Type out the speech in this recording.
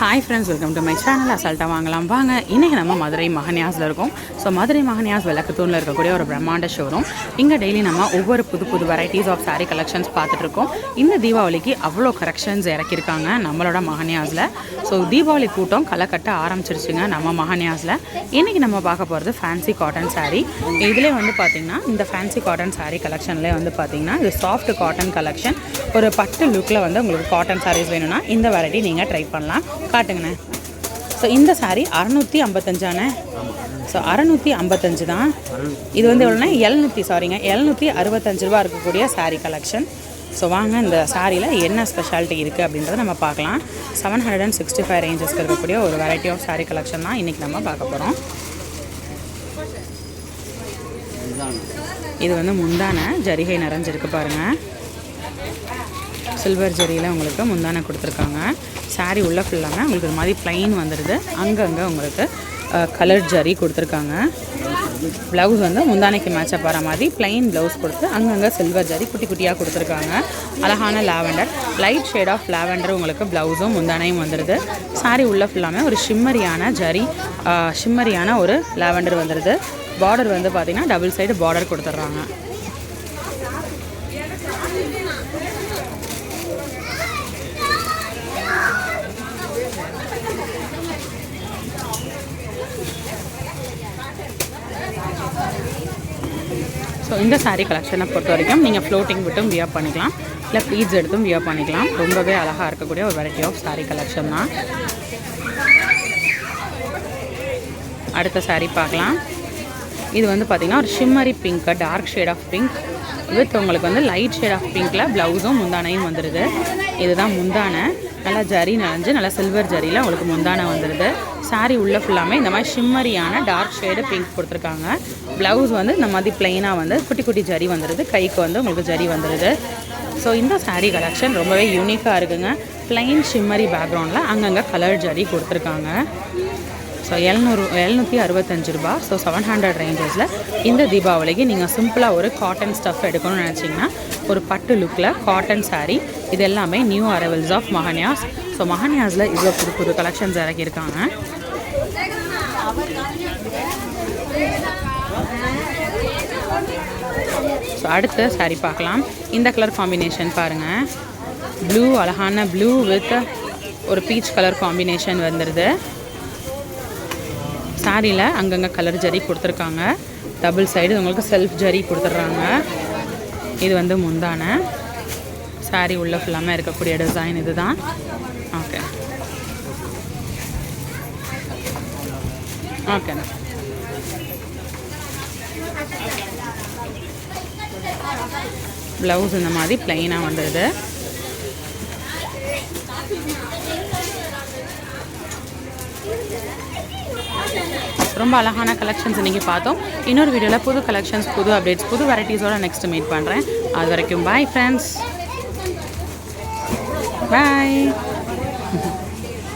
Hi friends welcome to my channel அசால்ட்டாக வாங்கலாம். வாங்க இன்றைக்கி நம்ம மதுரை மகனியாஸில் இருக்கோம். ஸோ மதுரை மகனியாஸ் விளக்கத்தூரில் இருக்கக்கூடிய ஒரு பிரம்மாண்ட ஷோரூம் இங்கே டெய்லி நம்ம ஒவ்வொரு புது புது வெரைட்டிஸ் ஆஃப் சாரீ கலெக்ஷன்ஸ் பார்த்துட்ருக்கோம் இந்த தீபாவளிக்கு அவ்வளோ கரெக்ஷன்ஸ் இறக்கியிருக்காங்க நம்மளோட மகனியாஸில். ஸோ தீபாவளி கூட்டம் களைக்கட்ட ஆரம்பிச்சிருச்சுங்க நம்ம மகனியாஸில். இன்றைக்கி நம்ம பார்க்க போகிறது ஃபேன்சி காட்டன் சாரீ இதிலே வந்து பார்த்திங்கன்னா இந்த ஃபேன்சி காட்டன் சாரீ கலெக்ஷன்லேயே வந்து பார்த்திங்கன்னா இது சாஃப்ட் காட்டன் கலெக்ஷன் ஒரு பட்டு லுக்கில் வந்து உங்களுக்கு காட்டன் சாரீஸ் வேணும்னா இந்த வெரைட்டி நீங்கள் ட்ரை பண்ணலாம். காட்டுங்கண்ணே. ஸோ இந்த சாரீ அறநூற்றி ஐம்பத்தஞ்சாண்ணே. ஸோ அறநூற்றி ஐம்பத்தஞ்சு தான். இது வந்து எவ்வளோனா எழுநூற்றி சாரிங்க எழுநூற்றி அறுபத்தஞ்சு ரூபா இருக்கக்கூடிய சாரீ கலெக்ஷன் ஸோ வாங்க இந்த சாரியில் என்ன ஸ்பெஷாலிட்டி இருக்குது அப்படின்றத நம்ம பார்க்கலாம். Seven hundred and sixty five ரேஞ்சஸ்க்கு இருக்கக்கூடிய ஒரு வெரைட்டி ஆஃப் சாரீ கலெக்ஷன் தான் இன்றைக்கி நம்ம பார்க்க போகிறோம் இது வந்து முந்தான ஜரிகை நிறைஞ்சிருக்கு பாருங்கள் சில்வர் ஜரியில் உங்களுக்கு முந்தானை கொடுத்துருக்காங்க. சாரீ உள்ள ஃபுல்லாமே உங்களுக்கு இது மாதிரி ப்ளைன் வந்துடுது அங்கங்கே உங்களுக்கு கலர் ஜரி கொடுத்துருக்காங்க. ப்ளவுஸ் வந்து முந்தானைக்கு மேட்சப் போகிற மாதிரி ப்ளைன் ப்ளவுஸ் கொடுத்து அங்கங்கே சில்வர் ஜரி குட்டி குட்டியாக கொடுத்துருக்காங்க. அழகான lavender light shade of lavender உங்களுக்கு ப்ளவுஸும் முந்தானையும் வந்துடுது saree உள்ள ஃபுல்லாமே ஒரு ஷிம்மரியான ஜரி ஷிம்மரியான ஒரு லாவெண்டர் வந்துடுது பார்டர் வந்து பார்த்திங்கன்னா டபுள் சைடு பார்டர் கொடுத்துட்றாங்க. ஸோ இந்த சாரீ கலெக்ஷனை பொறுத்த வரைக்கும் நீங்கள் ஃப்ளோட்டிங் விட்டும் வியர் பண்ணிக்கலாம். இல்லை ப்ளீட்ஸ் எடுத்தும் வியர் பண்ணிக்கலாம். ரொம்பவே அழகாக இருக்கக்கூடிய ஒரு வெரைட்டி ஆஃப் சாரீ கலெக்ஷன் தான். அடுத்த சாரீ பார்க்கலாம். இது வந்து பார்த்திங்கன்னா ஒரு shimmery pink dark shade of pink with உங்களுக்கு வந்து லைட் ஷேட் ஆஃப் பிங்க்கில் ப்ளவுஸும் முந்தானையும் வந்துடுது இதுதான் முந்தானை. நல்லா ஜரி நனைஞ்சு நல்லா சில்வர் ஜரியில் உங்களுக்கு முந்தானை வந்துடுது saree உள்ளே ஃபுல்லாமே இந்த மாதிரி ஷிம்மரியான டார்க் ஷேடு பிங்க் கொடுத்துருக்காங்க. ப்ளவுஸ் வந்து இந்த மாதிரி பிளெயினாக வந்து குட்டி குட்டி ஜரி வந்துடுது கைக்கு வந்து உங்களுக்கு ஜரி வந்துடுது ஸோ இந்த சாரீ கலெக்ஷன் ரொம்பவே யூனிக்காக இருக்குங்க. ப்ளைன் ஷிம்மரி பேக்ரவுண்டில் அங்கங்கே கலர் ஜரி கொடுத்துருக்காங்க. ஸோ எழுநூறு எழுநூற்றி அறுபத்தஞ்சு ரூபா. ஸோ செவன் ஹண்ட்ரட் ரேஞ்சஸில் இந்த தீபாவளிக்கு நீங்கள் சிம்பிளாக ஒரு காட்டன் ஸ்டஃப் எடுக்கணும்னு நினச்சிங்கன்னா ஒரு பட்டு லுக்கில் காட்டன் சாரீ இது எல்லாமே new arrivals of Mahanyas so மஹன்யாஸில் இவ்வளோ புது புது கலெக்ஷன்ஸ் இறக்கியிருக்காங்க ஸோ அடுத்து saree பார்க்கலாம். இந்த கலர் காம்பினேஷன் பாருங்கள் ப்ளூ அழகான ப்ளூ வித் ஒரு பீச் கலர் காம்பினேஷன் வந்துடுது சாரியில் அங்கங்கே கலர் ஜரி கொடுத்துருக்காங்க. டபுள் சைடு உங்களுக்கு செல்ஃப் ஜரி கொடுத்துட்றாங்க. இது வந்து முந்தான. சாரி உள்ள ஃபுல்லாமே இருக்கக்கூடிய டிசைன் இதுதான். ஓகே ஓகேண்ணா ப்ளவுஸ் இந்த மாதிரி ப்ளைனாக வந்துடுது ரொம்ப அழகான கலெக்ஷன்ஸ் இன்றைக்கி பார்த்தோம். இன்னொரு வீடியோவில் புது கலெக்ஷன்ஸ் புது அப்டேட்ஸ் புது வெரைட்டிஸோட நெக்ஸ்ட் மீட் பண்ணுறேன் அது வரைக்கும் பாய் ஃப்ரெண்ட்ஸ் பாய்